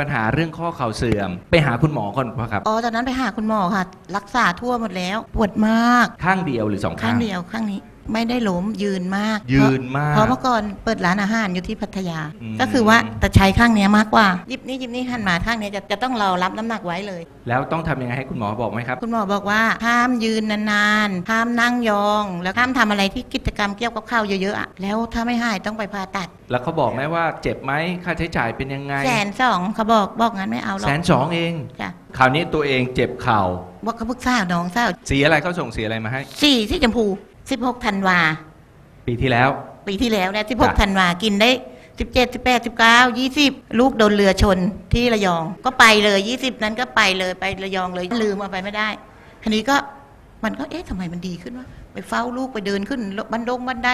ปัญหาเรื่องข้อเข่าเสื่อม ไปหาคุณหมอก่อนปะครับ อ๋อตอนนั้นไปหาคุณหมอค่ะ รักษาทั่วหมดแล้ว ปวดมาก ข้างเดียวหรือสองข้าข้างงเดียวข้างนี้ ไม่ได้ล้มยืนมากยืนมากเพราะเมื่อก่อนเปิดร้านอาหารอยู่ที่พัทยาอืมก็คือว่าแต่ใช้ข้างเนี้ยมากกว่ายิบนี้ยิบนี้หันมาข้างเนี้ยจะจะต้องเรารับน้ำหนักไว้เลย แล้วต้องทำยังไงให้คุณหมอบอกไหมครับ คุณหมอบอกว่าห้ามยืนนานๆห้ามนั่งยอง แล้วห้ามทำอะไรที่กิจกรรมเกี่ยวกับข้าวเยอะๆอะแล้วถ้าไม่หายต้องไปผ่าตัด แล้วเขาบอกไหมว่าเจ็บไหมค่าใช้จ่ายเป็นยังไงแสนสองเขาบอกบอกงั้นไม่เอาหรอกแสนสองเองจ้ะคราวนี้ตัวเองเจ็บเข่าบอกเขาพึกษาวน้องสาวสีอะไรเขาส่งสีอะไรมาให้สี่ที่ชมพู 16ธันวา ปีที่แล้ว ปีที่แล้วเนี่ยจ้ะ16ธันวากินได้17 18 19 20ลูกโดนเรือชนที่ระยอง ก็ไปเลย20นั้นก็ไปเลยไประยองเลยลืมเอาไปไม่ได้ทีนี้ก็มันก็เอ๊ะทำไมมันดีขึ้นวะไปเฝ้าลูกไปเดินขึ้นบันดงบันได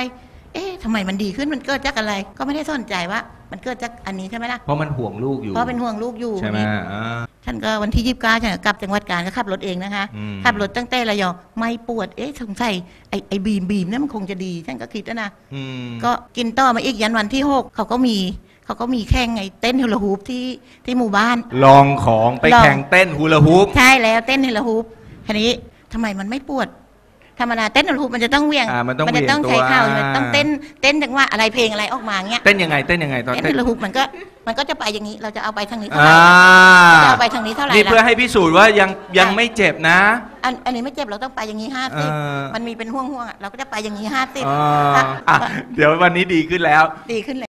เอ๊ะทำไมมันดีขึ้นมันเกิดจากอะไร ก็ไม่ได้สนใจว่า มันเกิดจากอันนี้ใช่ไหมล่ะเพราะมันห่วงลูกอยู่เพราะเป็นห่วงลูกอยู่ใช่ไหมนี่อ่าท่านก็วันที่29ฉันก็กลับจังหวัดกาญก็ขับรถเองนะคะอืมขับรถตั้งแต่ระยองไม่ปวดเอ๊ะสงสัยไอ้ไอ้บีมบีมเนี่ยมันคงจะดีฉันก็คิดนะนะอืมก็กินต่อมาอีกยันวันที่หกเขาก็มีเขาก็มีแข่งไงเต้นฮูลาฮูปที่ที่หมู่บ้าน ลองของไปลองแข่งเต้นฮูลาฮูปใช่แล้วเต้นฮูลาฮูปทีนี้ทำไมมันไม่ปวด ธรรมดาเต้นฮูลาฮูปมันจะต้องเหวียงอ่ามันต้องจะต้องเหวี่ใช้ยงตัวเข่ามันต้องเต้นเต้นจังหวะอะไรเพลงอะไรออกมาเงี้ยเต้นยังไงเต้นยังไงตอนเต้นเต้นฮูลาฮูปมันก็มันก็จะไปอย่างนี้เราจะเอาไปทางนี้เท่าอ่าไหร่จะเอาไปทางนี้เท่าไหร่นี่เพื่อล่ะให้พิสูจน์ว่ายังยังไม่เจ็บนะ อันอันนี้ไม่เจ็บเราต้องไปอย่างนี้ห้าสิบเออมันมีเป็นห่วงๆอะเราก็จะไปอย่างนี้ห้าสิบอ่าอะเดี๋ยววันนี้ดีขึ้นแล้วดีขึ้นเลย